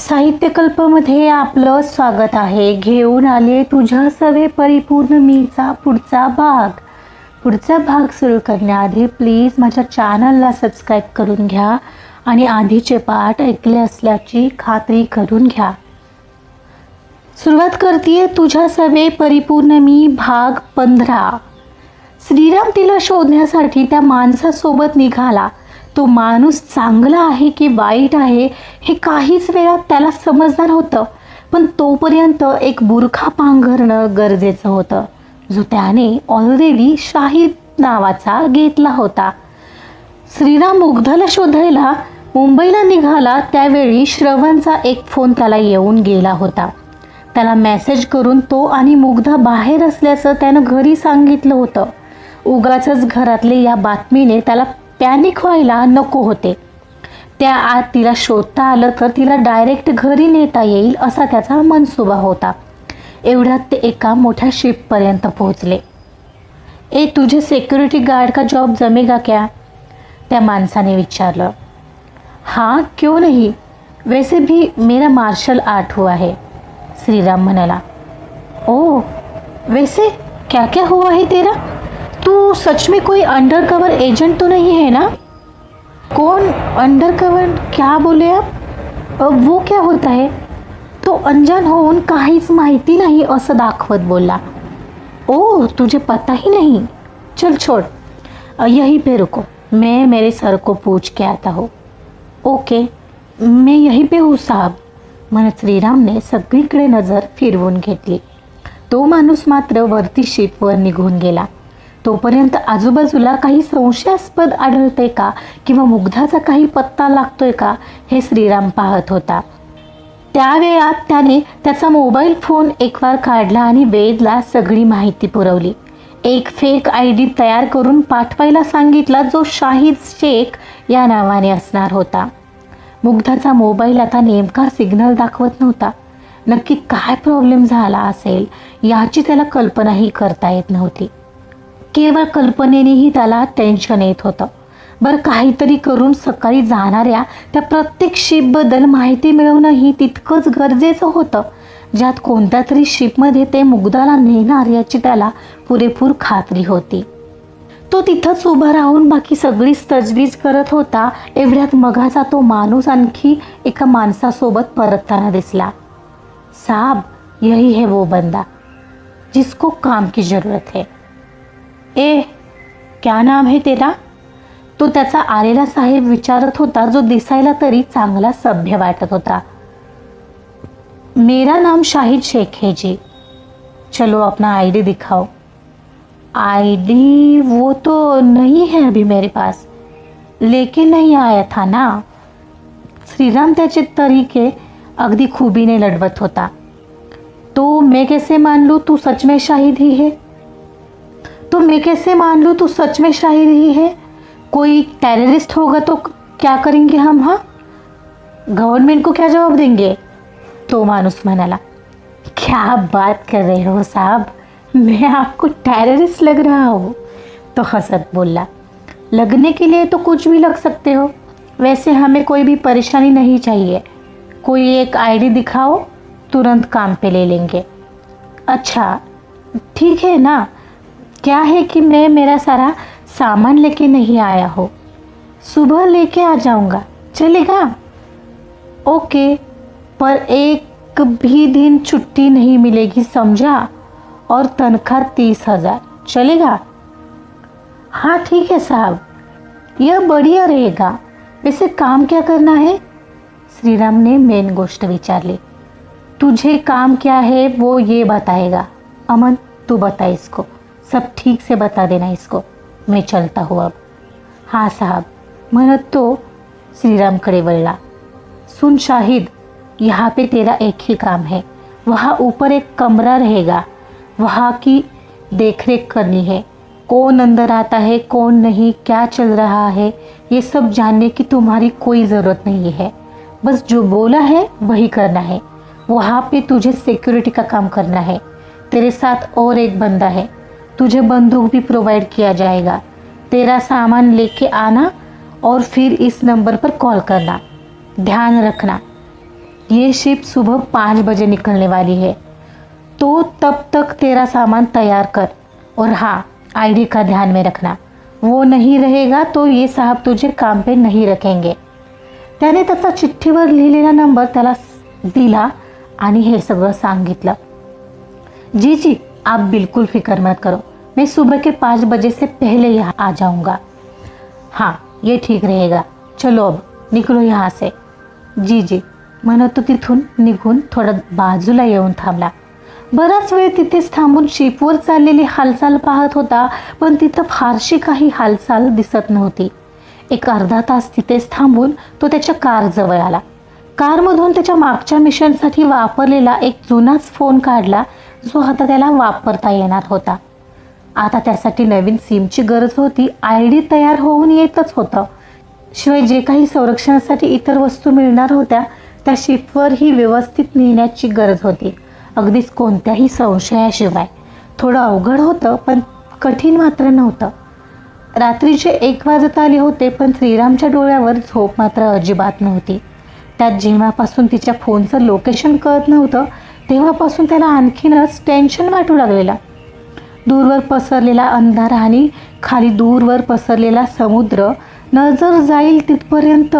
साहित्यकल्पमध्ये आपलं स्वागत आहे. घेऊन आले तुझ्या सवे परिपूर्ण मीचा पुढचा भाग. पुढचा भाग सुरू करण्याआधी प्लीज माझ्या चॅनलला सबस्क्राईब करून घ्या आणि आधीचे पाठ ऐकले असल्याची खात्री करून घ्या. सुरुवात करते तुझ्या सवे परिपूर्ण मी भाग पंधरा. श्रीराम तिला शोधण्यासाठी त्या माणसासोबत निघाला. तो माणूस चांगला आहे की वाईट आहे हे काहीच वेळात त्याला समजणार होतं. पण तोपर्यंत एक बुरखा पांघरणं गरजेचं होतं जो त्याने ऑलरेडी शाहीद नावाचा घेतला होता. श्रीराम मुग्धला शोधायला मुंबईला निघाला त्यावेळी श्रवणचा एक फोन त्याला येऊन गेला होता. त्याला मेसेज करून तो आणि मुग्धा बाहेर असल्याचं त्यानं घरी सांगितलं होतं. उगाचच घरातले या बातमीने त्याला पॅनिक व्हायला नको होते. त्या आत तिला शोधता आलं तर तिला डायरेक्ट घरी नेता येईल असा त्याचा मनसुबा होता. एवढ्यात ते एका मोठ्या शिपपर्यंत पोहोचले. ए तुझे सिक्युरिटी गार्ड का जॉब जमेगा क्या? त्या माणसाने विचारलं. हां क्यों नहीं? वैसे भी मेरा मार्शल आर्ट हुआ है श्रीराम म्हणाला. ओ वैसे? क्या क्या हुआ है तेरा? तू सच में कोई अंडर कवर एजेंट तो नहीं है ना? कौन अंडर कवर क्या बोले आप? वो क्या होता है? तो अनजान होऊन काहीच माहिती नाही असं दाखवत बोलला. ओ, तुझे पता ही नहीं. चल छोड़. यहीं पे रुको. मैं मेरे सर को पूछ के आता हूँ. ओके. मैं यहीं पे हूँ साहब. मन म्हणत श्रीरामने सगळीकडे नज़र फिरवून घेतली. तो माणूस मात्र वरती शिपवर निघून गेला. तोपर्यंत आजूबाजूला काही संशयास्पद आढळते का? किंवा मुग्धाचा काही पत्ता लागतोय का? हे श्रीराम पाहत होता. त्या वेळात त्याने त्याचा मोबाईल फोन एकवार काढला आणि वेदला सगळी माहिती पुरवली. एक फेक आय डी तयार करून पाठवायला सांगितला जो शाहिद शेख या नावाने असणार होता. मुग्धाचा मोबाईल आता नेमका सिग्नल दाखवत नव्हता. नक्की काय प्रॉब्लेम झाला असेल? याची त्याला कल्पनाही करता येत नव्हती. केवळ कल्पनेनेही त्याला टेन्शन येत होतं. बरं काहीतरी करून सकाळी जाणाऱ्या त्या प्रत्येक शिपबद्दल माहिती मिळवणंही तितकंच गरजेचं होतं. ज्यात कोणत्या तरी शिपमध्ये ते मुग्धाला नेणार याची त्याला पुरेपूर खात्री होती. तो तिथंच उभा राहून बाकी सगळीच तजवीज करत होता. एवढ्यात मघाचा तो माणूस आणखी एका माणसासोबत परतताना दिसला. साब यही है वो बंदा जिसको काम की जरूरत है. ए क्या नाम है तेरा? तो त्याचा आलेला साहेब विचारत होता जो दिसायला तरी चांगला सभ्य वाटत होता. मेरा नाम शाहिद शेख है जी. चलो अपना आईडी दिखाओ. आईडी वो तो नहीं है अभी मेरे पास. लेके नहीं आया था ना? श्रीराम त्याचे तरीके अगदी खूबीने लढवत होता. तो मैं कैसे मान लूँ तू सच में शाहिद ही है? तो मैं कैसे मान लूँ, तू सच में शाहिद ही है। कोई टेररिस्ट होगा तो क्या करेंगे हम हाँ? गवर्नमेंट को क्या जवाब देंगे? तो मानुस म्हणाला क्या बात कर रहे हो साहब? मैं आपको टेररिस्ट लग रहा हूँ। तो हसत बोला, लगने के लिए तो कुछ भी लग सकते हो। वैसे हमें कोई भी परेशानी नहीं चाहिए। कोई एक आईडी दिखाओ, तुरंत काम पे ले लेंगे। अच्छा ठीक है ना? क्या है कि मैं मेरा सारा सामान लेके नहीं आया हो? सुबह लेके आ जाऊँगा। चलेगा? ओके, पर एक भी दिन छुट्टी नहीं मिलेगी, समझा? और तनख्वाह तीस हज़ार। चलेगा? हाँ ठीक है साहब। यह बढ़िया रहेगा। वैसे काम क्या करना है? श्रीराम ने मेन गोष्ट विचारली तुझे काम क्या है, वो ये बताएगा। अमन, तू बता इसको। सब ठीक से बता देना इसको। मैं चलता हूँ अब। हाँ साहब म्हणत तो श्री श्रीरामकडे वळला सुन शाहिद, यहाँ पे तेरा एक ही काम है। वहाँ ऊपर एक कमरा रहेगा। वहाँ की देखरेख करनी है। कौन अंदर आता है, कौन नहीं, क्या चल रहा है, ये सब जानने की तुम्हारी कोई ज़रूरत नहीं है। बस जो बोला है, वही करना है। वहाँ पे तुझे सिक्योरिटी का काम करना है। तेरे साथ और एक बंदा है। तुझे बंदूक भी प्रोवाइड किया जाएगा। तेरा सामान लेके आना और फिर इस नंबर पर कॉल करना। ध्यान रखना ये शिप सुबह पाँच बजे निकलने वाली है। तो तब तक तेरा सामान तैयार कर और हाँ आईडी का ध्यान में रखना। वो नहीं रहेगा तो ये साहब तुझे काम पे नहीं रखेंगे। त्याने त्याचा चिठ्ठीवर लिहिलेला नंबर त्याला दिला आणि हे सगळं सांगितलं। जी जी आप बिलकुल फिक्र मत करो। मैं सुबह के पाँच बजे से पहले यहाँ आ जाऊँगा। हाँ ये ठीक रहेगा। चलो अब निघलो यहाँ से। जी जी। म्हणत तो तिथून निघून थोडं बाजूला येऊन थांबला। बराच वेळ तिथेच थांबून शिपवर चाललेली हालचाल पाहत होता पण तिथं फारशी काही हालचाल दिसत नव्हती. एक अर्धा तास तिथेच थांबून तो त्याच्या कारजवळ आला. कारमधून त्याच्या मागच्या मिशनसाठी वापरलेला एक जुनाच फोन काढला जो आता त्याला वापरता येणार होता. आता त्यासाठी नवीन सिमची गरज होती. आय डी तयार होऊन येतच होतं. शिवाय जे काही संरक्षणासाठी इतर वस्तू मिळणार होत्या त्या शिपवरही व्यवस्थित नेण्याची गरज होती. अगदीच कोणत्याही संशयाशिवाय. थोडं अवघड होतं पण कठीण मात्र नव्हतं. रात्रीचे एक वाजत आले होते पण श्रीरामच्या डोळ्यावर झोप मात्र अजिबात नव्हती. त्यात जेव्हापासून तिच्या फोनचं लोकेशन कळत नव्हतं तेव्हापासून त्याला आणखीनच टेन्शन वाटू लागलेलं. दूरवर पसरलेला अंधार आणि खाली दूरवर पसरलेला समुद्र नजर जाईल तिथपर्यंत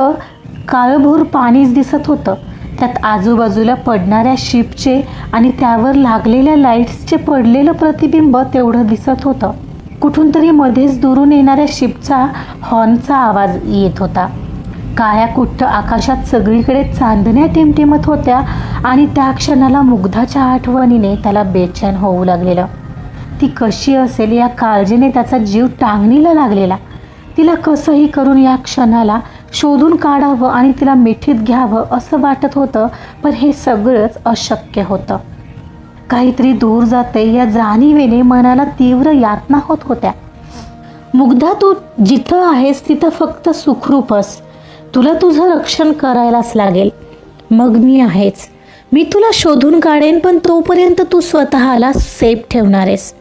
काळभोर पाणीच दिसत होतं. त्यात आजूबाजूला पडणाऱ्या शिपचे आणि त्यावर लागलेल्या लाईट्सचे पडलेलं प्रतिबिंब तेवढं दिसत होतं. कुठून तरी मध्येच दुरून येणाऱ्या शिपचा हॉर्नचा आवाज येत होता. काळ्या कुट्ट आकाशात सगळीकडे चांदण्या टिमटिमत होत्या आणि त्या क्षणाला मुग्धाच्या आठवणीने त्याला बेचैन होऊ लागलेलं. ती कशी असेल या काळजीने त्याचा जीव टांगणीला लागलेला. तिला कसंही करून या क्षणाला शोधून काढावं आणि तिला मिठीत घ्यावं असं वाटत होतं पण हे सगळंच अशक्य होतं. काहीतरी दूर जाते या जाणीवेने मनाला तीव्र यातना होत होत्या. मुग्धा तू जिथं आहेस तिथं फक्त सुखरूपस तुला तुझं रक्षण करायलाच लागेल. मग मी आहेच. मी तुला शोधून काढेन पण तोपर्यंत तू स्वतःला सेफ ठेवणार आहेस.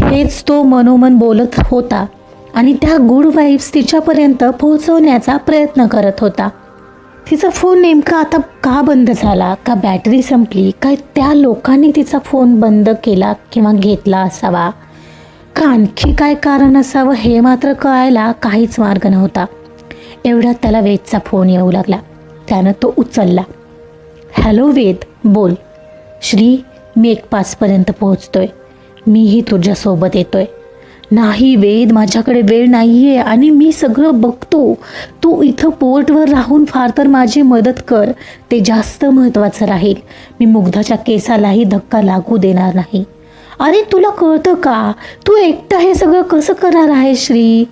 हेच तो मनोमन बोलत होता आणि त्या गुड वाईब्स तिच्यापर्यंत पोहोचवण्याचा प्रयत्न करत होता. तिचा फोन नेमका आता का बंद झाला? का बॅटरी संपली? काय त्या लोकांनी तिचा फोन बंद केला किंवा घेतला असावा? का आणखी काय कारण असावं हे मात्र कळायला काहीच मार्ग नव्हता. एवढ्यात त्याला वेदचा फोन येऊ लागला. त्यानं तो उचलला. हॅलो वेद बोल. श्री मी एक पाचपर्यंत पोहोचतोय. मीही तुझ्यासोबत येतोय. नाही वेद माझ्याकडे वेळ नाही आहे आणि मी सगळं बघतो. तू इथं पोर्टवर राहून फार तर माझी मदत कर. ते जास्त महत्त्वाचं राहील. मी मुग्धाच्या केसालाही धक्का लागू देणार नाही. अरे तुला कळतं का? तू एकटा हे सगळं कसं करणार आहे श्री?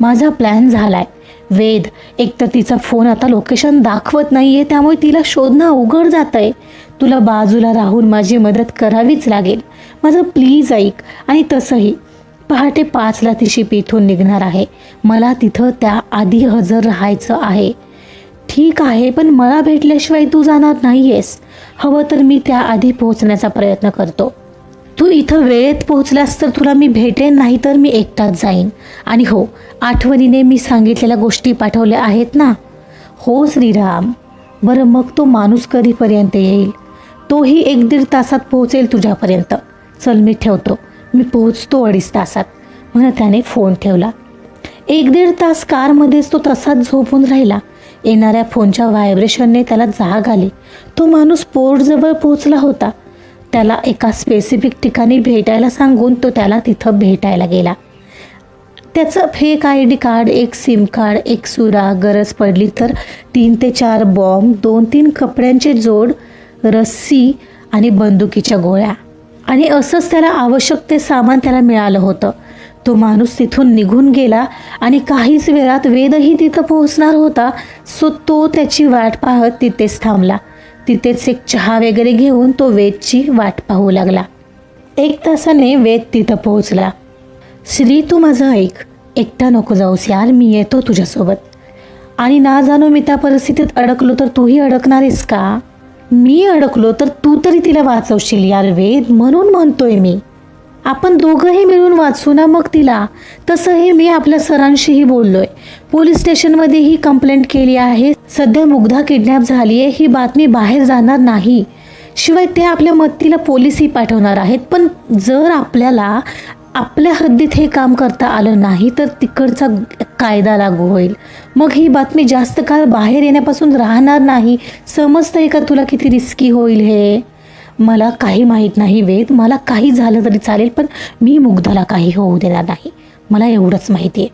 माझा प्लॅन झालाय. वेद एक तर तिचा फोन आता लोकेशन दाखवत नाहीये त्यामुळे तिला शोधणं अवघड जात आहे तुला बाजूला राहून माझी मदत करावीच लागेल. माझं प्लीज ऐक. आणि तसंही. पहाटे पाचला ती शिप इथून निघणार आहे. मला तिथं त्या आधी हजर राहायचं आहे. ठीक आहे पण मला भेटल्याशिवाय तू जाणार नाही आहेस हवं तर मी त्याआधी पोहोचण्याचा प्रयत्न करतो. तू इथं वेळेत पोहोचलास तर तुला मी भेटेन नाही तर मी एकटाच जाईन. आणि हो आठवणीने मी सांगितलेल्या गोष्टी पाठवल्या आहेत ना? हो श्रीराम. बरं मग तो माणूस कधीपर्यंत येईल? तोही एक दीड तासात पोहोचेल तुझ्यापर्यंत. चल मी ठेवतो. मी पोहोचतो अडीच तासात. म्हणून त्याने फोन ठेवला. एक दीड तास कारमध्येच तो तसाच झोपून राहिला. येणाऱ्या फोनच्या व्हायब्रेशनने त्याला जाग आली. तो माणूस पोर्टजवळ पोहोचला होता. त्याला एका स्पेसिफिक ठिकाणी भेटायला सांगून तो त्याला तिथं भेटायला गेला. त्याचं फेक आय डी कार्ड एक सिम कार्ड एक सुरा गरज पडली तर तीन ते चार बॉम्ब दोन तीन कपड्यांचे जोड रस्सी आणि बंदुकीच्या गोळ्या. आणि असंच त्याला आवश्यक ते सामान त्याला मिळालं होतं. तो माणूस तिथून निघून गेला आणि काहीच वेळात वेदही तिथं पोहोचणार होता सो तो त्याची वाट पाहत तिथेच थांबला. तिथेच एक चहा वगैरे घेऊन तो वेदची वाट पाहू लागला. एक तासाने वेद तिथं पोहोचला. श्री तू माझं ऐक. एकटा नको जाऊस यार मी येतो तुझ्यासोबत. आणि ना जाणो मी त्या परिस्थितीत अडकलो तर तूही अडकणारेस का? मी अडकलो तर तू तरी तिला वाचवशील यार वेद. म्हणून म्हणतोय मी. आपण दोघंही मिळून वाचू ना मग तिला. तसंही मी आपल्या सरांशीही बोललोय. पोलीस स्टेशनमध्ये ही कंप्लेंट केली आहे. सध्या मुग्धा किडनॅप झाली आहे ही बातमी बाहेर जाणार नाही. शिवाय ते आपल्या मदतीला पोलीसही पाठवणार आहेत. पण जर आपल्याला आपल्या हद्दीत हे काम करता आलं नाही तर तिकडचा कायदा लागू होईल. मग ही बातमी जास्त काळ बाहेर येण्यापासून राहणार नाही. समजतंय का तुला किती रिस्की होईल हे? मला काही माहीत नाही वेद. मला काही झालं तरी चालेल पण मी मुग्धाला काही होऊ देणार नाही. मला एवढंच माहिती आहे.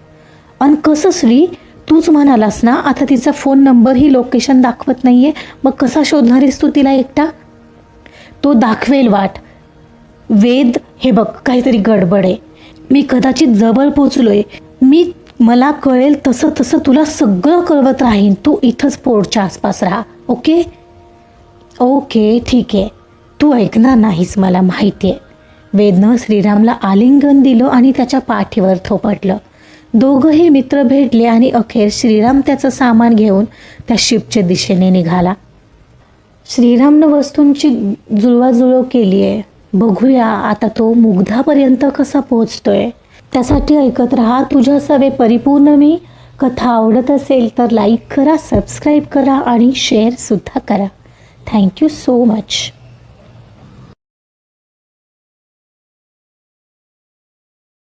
आणि कसं श्री तूच म्हणालास ना आता तिचा फोन नंबर ही लोकेशन दाखवत नाही आहे मग कसा शोधणारीस तू तिला एकटा? तो दाखवेल वाट. वेद हे बघ काहीतरी गडबड आहे. मी कदाचित जवळ पोचलोय. मी मला कळेल तसं तसं तुला सगळं कळवत राहीन. तू इथंच पोर्टच्या आसपास राहा ओके? ओके ठीक. आहे तू ऐकणार नाहीस मला माहिती आहे. वेदनं श्रीरामला आलिंगन दिलं आणि त्याच्या पाठीवर थोपटलं. दोघंही मित्र भेटले आणि अखेर श्रीराम त्याचं सामान घेऊन त्या शिपच्या दिशेने निघाला. श्रीरामनं वस्तूंची जुळवाजुळव केली आहे बघूया आता तो मुग्धापर्यंत कसा पोहोचतोय. त्यासाठी ऐकत राहा तुझ्या सवे परिपूर्ण मी. कथा आवडत असेल तर लाईक करा सबस्क्राईब करा आणि शेअरसुद्धा करा. Thank you so much